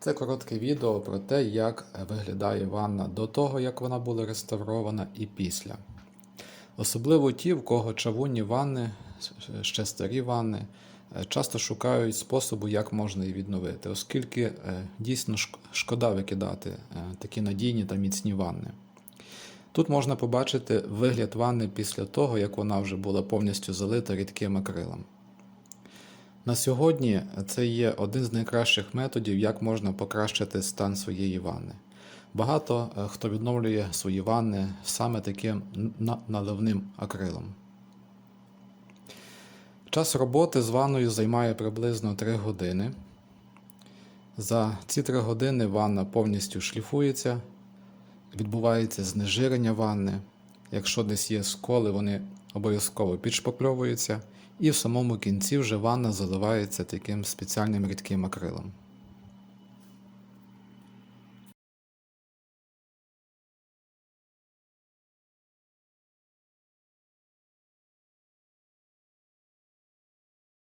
Це коротке відео про те, як виглядає ванна до того, як вона була реставрована, і після. Особливо ті, в кого чавунні ванни, ще старі ванни, е, часто шукають способу, як можна її відновити, оскільки е, дійсно шкода викидати е, такі надійні та міцні ванни. Тут можна побачити вигляд ванни після того, як вона вже була повністю залита рідким акрилом. На сьогодні це є один з найкращих методів, як можна покращити стан своєї ванни. Багато е, хто відновлює свої ванни саме таким наливним акрилом. Час роботи з ванною займає приблизно 3 години. За ці 3 години ванна повністю шліфується, відбувається знежирення ванни. Якщо десь є сколи, вони обов'язково підшпакльовується, і в самому кінці вже ванна заливається таким спеціальним рідким акрилом.